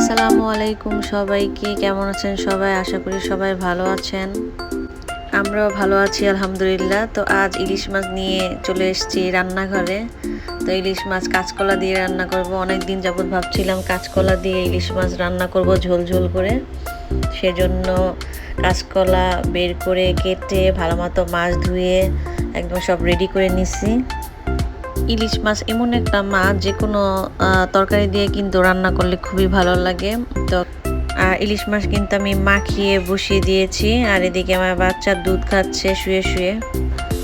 আলাইকুম সবাইকে। কেমন আছেন সবাই? আশা করি সবাই ভালো আছেন। আমরাও ভালো আছি, আলহামদুলিল্লাহ। তো আজ ইলিশ মাছ নিয়ে চলে এসেছি রান্নাঘরে। তো ইলিশ মাছ কাঁচকলা দিয়ে রান্না করব। অনেক দিন যাবত ভাবছিলাম কাঁচকলা দিয়ে ইলিশ মাছ রান্না করব ঝোল ঝোল করে। সেজন্য কাঁচকলা বের করে কেটে ভালো মতো মাছ ধুয়ে একদম সব রেডি করে নিছি। ইলিশ মাছ এমন একটা মাছ যে কোনো তরকারি দিয়ে কিন্তু রান্না করলে খুবই ভালো লাগে। তো আর ইলিশ মাছ কিন্তু আমি মাখিয়ে বসিয়ে দিয়েছি, আর এদিকে আমার বাচ্চা দুধ খাচ্ছে, শুয়ে শুয়ে।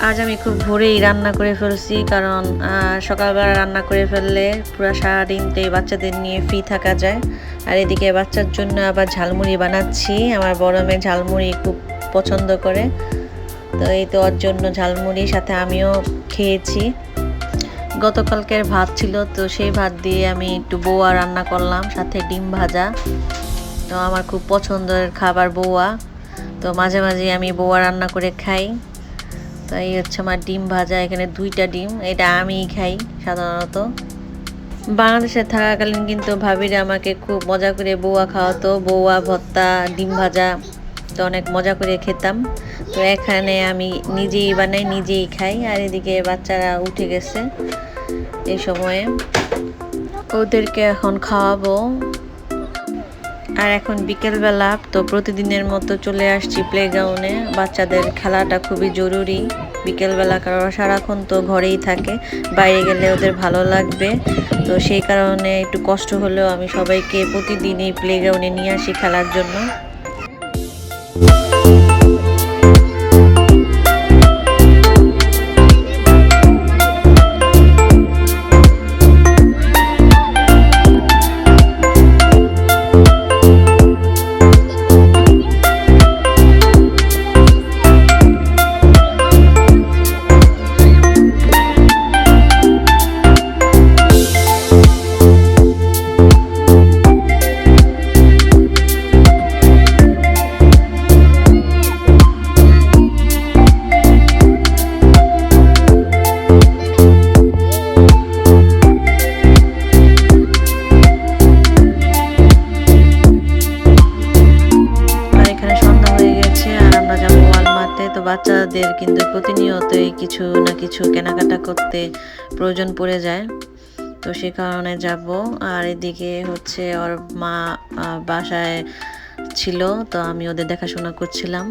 আজ আমি খুব ভোরেই রান্না করে ফেলছি, কারণ সকালবেলা রান্না করে ফেললে পুরো সারাদিন তো এই বাচ্চাদের নিয়ে ফ্রি থাকা যায়। আর এদিকে বাচ্চার জন্য আবার ঝালমুড়ি বানাচ্ছি, আমার বড় মেয়ে ঝালমুড়ি খুব পছন্দ করে। তো এই তো ওর জন্য ঝালমুড়ি, সাথে আমিও খেয়েছি। গতকালকের ভাত ছিল, তো সেই ভাত দিয়ে আমি একটু বৌয়া রান্না করলাম, সাথে ডিম ভাজা। তো আমার খুব পছন্দের খাবার বৌয়া। তো মাঝে মাঝে আমি বৌয়া রান্না করে খাই। তো এই হচ্ছে আমার ডিম ভাজা, এখানে দুইটা ডিম, এটা আমিই খাই সাধারণত। বাংলাদেশে থাকাকালীন কিন্তু ভাবিরা আমাকে খুব মজা করে বৌয়া খাওয়াতো, বৌয়া, ভর্তা, ডিম ভাজা। তো অনেক মজা করে খেতাম। তো এখানে আমি নিজেই বানাই, নিজেই খাই, আর এদিকে বাচ্চারা উঠে গেছে এই সময়ে। ওদেরকে এখন খাওয়াবো। আর এখন বিকেলবেলা, তো প্রতিদিনের মতো চলে আসছি প্লেগ্রাউন্ডে বাচ্চাদের খেলাটা খুবই জরুরি। বিকেলবেলা কারণ সারাক্ষণ তো ঘরেই থাকে, বাইরে গেলে ওদের ভালো লাগবে। তো সেই কারণে একটু কষ্ট হলেও আমি সবাইকে প্রতিদিনই এই প্লেগ্রাউন্ডে নিয়ে আসি খেলার জন্য। বাচ্চাদের কিন্তু প্রতিনিয়তই কিছু না কিছু কেনাকাটা করতে প্রয়োজন পড়ে যায়। তো সে কারণে যাব। আর এদিকে হচ্ছে ওর মা বাসায় ছিল, তো আমি ওদের দেখাশোনা করছিলাম।